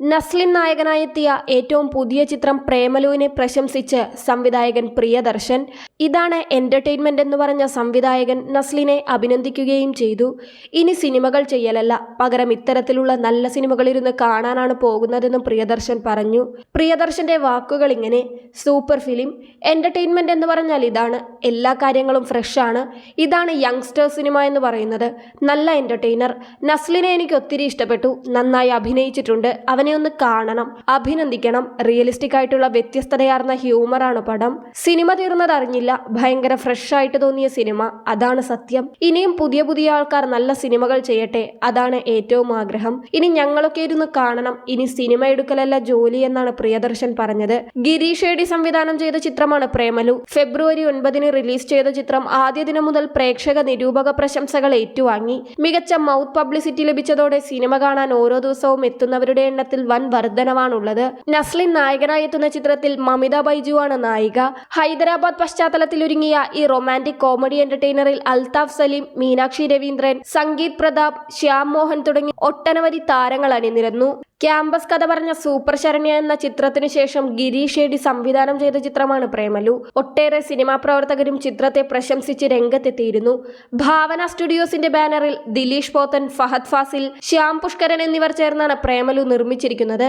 നസ്ലിൻ നായകനായെത്തിയ ഏറ്റവും പുതിയ ചിത്രം പ്രേമലുവിനെ പ്രശംസിച്ച് സംവിധായകൻ പ്രിയദർശൻ. ഇതാണ് എന്റർടൈൻമെന്റ് എന്ന് പറഞ്ഞ സംവിധായകൻ നസ്ലിനെ അഭിനന്ദിക്കുകയും ചെയ്തു. ഇനി സിനിമകൾ ചെയ്യലല്ല. പകരം ഇത്തരത്തിലുള്ള നല്ല സിനിമകളിരുന്ന് കാണാനാണ് പോകുന്നതെന്നും പ്രിയദർശൻ പറഞ്ഞു. പ്രിയദർശന്റെ വാക്കുകൾ ഇങ്ങനെ സൂപ്പർ ഫിലിം എന്റർടൈൻമെന്റ് എന്ന് പറഞ്ഞാൽ ഇതാണ് എല്ലാ കാര്യങ്ങളും ഫ്രഷാണ് ഇതാണ് യങ്സ്റ്റർ സിനിമ എന്ന് പറയുന്നത് നല്ല എന്റർടൈനർ നസ്ലിനെ എനിക്ക് ഒത്തിരി ഇഷ്ടപ്പെട്ടു. നന്നായി അഭിനയിച്ചിട്ടുണ്ട്. അവനെ ഒന്ന് കാണണം അഭിനന്ദിക്കണം. റിയലിസ്റ്റിക് ആയിട്ടുള്ള വ്യത്യസ്തതയാർന്ന ഹ്യൂമറാണ് പടം. സിനിമ തീർന്നത് അറിഞ്ഞില്ല ഭയങ്കര ഫ്രഷ് ആയിട്ട് തോന്നിയ സിനിമ. അതാണ് സത്യം. ഇനിയും പുതിയ പുതിയ ആൾക്കാർ നല്ല സിനിമകൾ ചെയ്യട്ടെ അതാണ് ഏറ്റവും ആഗ്രഹം. ഇനി ഞങ്ങളൊക്കെ ഇരുന്ന് കാണണം. ഇനി സിനിമ എടുക്കലല്ല ജോലി എന്നാണ് പ്രിയദർശൻ പറഞ്ഞത്. ഗിരീഷ് ഏടി സംവിധാനം ചെയ്ത ചിത്രമാണ് പ്രേമലു. ഫെബ്രുവരി ഒൻപതിന് റിലീസ് ചെയ്ത ചിത്രം ആദ്യ ദിനം മുതൽ പ്രേക്ഷക നിരൂപക പ്രശംസകൾ ഏറ്റുവാങ്ങി. മികച്ച മൗത്ത് പബ്ലിസിറ്റി ലഭിച്ചതോടെ സിനിമ കാണാൻ ഓരോ ദിവസവും എത്തുന്നവരുടെ എണ്ണത്തിൽ വൻ വർധനവാണുള്ളത്. നസ്ലിൻ നായകനായി എത്തുന്ന ചിത്രത്തിൽ മമിത ബൈജുവാണ് നായിക. ഹൈദരാബാദ് പശ്ചാത്തലത്തിൽ ഒരുങ്ങിയ ഈ റൊമാന്റിക് കോമഡി എന്റർടൈനറിൽ അൽതാഫ് സലീം മീനാക്ഷി രവീന്ദ്രൻ സംഗീത് പ്രതാപ് ശ്യാം മോഹൻ തുടങ്ങി ഒട്ടനവധി താരങ്ങൾ അണിനിരന്നു. ക്യാമ്പസ് കഥ പറഞ്ഞ സൂപ്പർ ശരണ്യ എന്ന ചിത്രത്തിനു ശേഷം ഗിരീഷ് ഷേഡി സംവിധാനം ചെയ്ത ചിത്രമാണ് പ്രേമലു. ഒട്ടേറെ സിനിമാ പ്രവർത്തകരും ചിത്രത്തെ പ്രശംസിച്ച് രംഗത്തെത്തിയിരുന്നു. ഭാവന സ്റ്റുഡിയോസിന്റെ ബാനറിൽ ദിലീഷ് പോത്തൻ ഫഹദ് ഫാസിൽ ശ്യാം പുഷ്കരൻ എന്നിവർ ചേർന്നാണ് പ്രേമലു നിർമ്മിച്ചിരിക്കുന്നത്.